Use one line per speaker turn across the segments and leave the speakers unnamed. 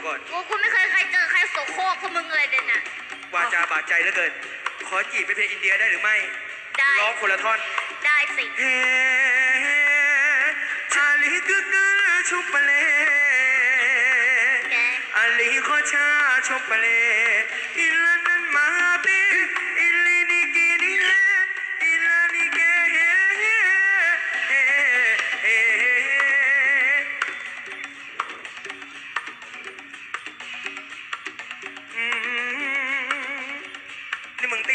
มาก่อน
กูกูไม่เคยใครเจอใครโสโครกพวกมึงเลยเด่นน่ะ
วาจาบาดใจเหลือเกิน ขอจีบไปเพลงอินเดียได้หรือไม่
ได้
ร้องคนละท่อน
ได้สิ
เฮอาลีกึกกึชุบปะเล
แก
อาลีขอชาชุบปะเล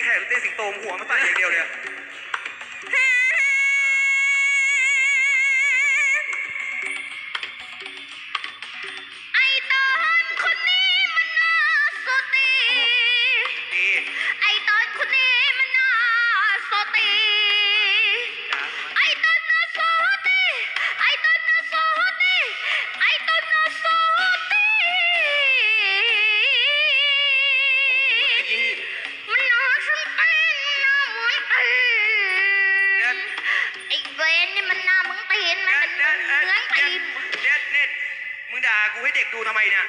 แขกหรือตีสิงโตมหัวมันต่างอย่างเดียวเลยอะ
ไอ้ตอนคนนี้มันน่าสติ
ดี
ไอ้
ด่ากูให้เด็กดูทำไมเนี่ย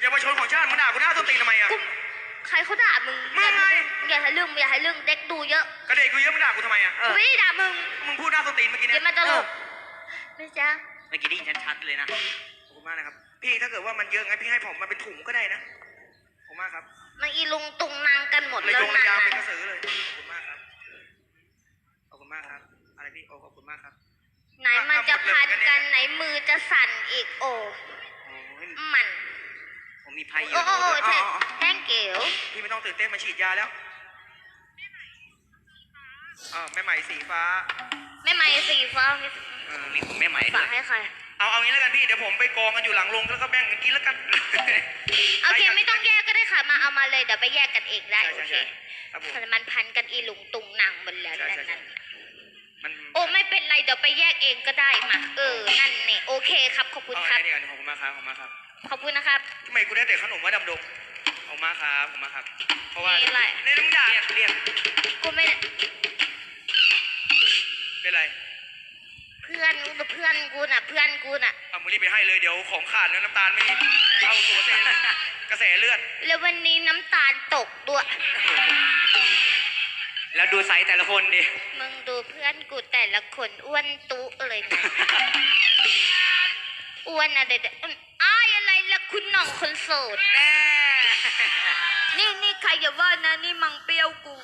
เยาวชนของชาติมึงด่ากูหน้าต้นตีนทำไมอะ
กูใครเขาด่ามึง
มึงไง
อย่าให้เรื่องอย่าให้เรื่องเด็กดูเยอะ
ก็เด็กกูเยอะมึงด่ากูทำไมอะ
กูไม่ได้ด่ามึง
มึงพูดหน้าต้นตีนเมื่อกี้
เดี๋
เนี่ย
ยวมันตลกไม่จ้า
เมื่อกี้ได้ยินชัดๆเลยนะ
ขอบคุณมากนะครับ พี่ถ้าเกิดว่ามันเยอะงั้นพี่ให้ผมมาเป็นถุงก็ได้นะขอบคุณมากครับ
มันอีลุงตุงนางกันหมด
เลย
แล้ว
ยงระ
นะ
ยางเป็นกระสือเลยขอบคุณมากครับขอบคุณมากครับ อะไรพี่โอ้ขอบคุณมากครับ
ไหนมันจะพันกันไหนมือจะสั่นอีกโอ้
โอ้ย
มัน
ผมมีไพ่เย
โอ้
อะ
โอ้โอ้
อ๋อ
ใช่
อ๋อ
แท่งเก๋ว
พี่ไม่ต้องตื่นเต้นมาฉีดยาแล้วอ่าวแม่ใหม่สีฟ้า
แม่ไม้สีฟ้า
เออ
มีของแม่ไหมด้
ฝา
วย
กให้ใคร
เอาเอางี้แล้วกันพี่เดี๋ยวผมไปกองกันอยู่หลังโรงแล้วก็แบ่งกันกินแล้วกัน
โอเคไม่ต้องแยกก็ได้ค่ะมาเอามาเลยเดี๋ยวไปแยกกันเองได้
ใช่
โอ
ใช่
เค
ใช่ครับผม
มันพันกันอีลุงตุงนางหมดแล้ว
ใช่ใช่ใช่
นั่น
มัน
โอ้ไม่เป็นไร เดี๋ยวไปแยกเองก็ได้มาเออ นั่นเนี่ยโอเคครับ ขอบคุณ
เอา
ครับ
อันนี้ก่อนขอบคุณมากครับขอบคุณมากครับ
ขอบคุณนะครับ
ทำไมกูได้แต่ขนมว่าดำดงขอบคุณมากครับขอบคุณมากครับ เพราะว่า
มีอะไร
ในน้ำด่า
เรียกเรียก
กูไม่ได้
เป็นไร
เพื่อนกูเพื่อนกูน่ะ เพื่อนกูน่ะ
เอามึงรีบไปให้เลยเดี๋ยวของขาดแล้วน้ำตาลไม่เข้าตัวเส้นกระแสเลือด
แล้ววันนี้น้ำตาลตกด้วย
แล้วดูไซส์แต่ละคนดิ
มึงดูเพื่อนกูแต่ละคนอ้วนตุ๊เลยนะ อ้วนอะไรเด็ดอ้ายอะไรล่ะคุณหน่องคนโสด
แน่
นี่นี่ใครอย่าว่านะนี่มังเปรี้ยวกู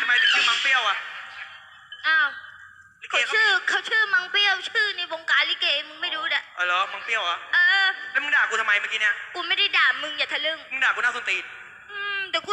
ทำไมถึงชื่อมังเปรี้ยวอะ
อ้าว
ลิเก
เขาชื่อเขาชื่อมังเปรี้ยวชื่อในวงการลิเกมึงไม่รู้เด้อ
เออเหรอมังเปรี้ยวเหรอะ
เออ
แล้วมึงด่ากูทำไมเมื่อกี้เนี่ย
กูไม่ได้ด่ามึงอย่าทะลึ่ง
มึงด่ากูหน้าส้นตีน
อืมเดี๋ยวกู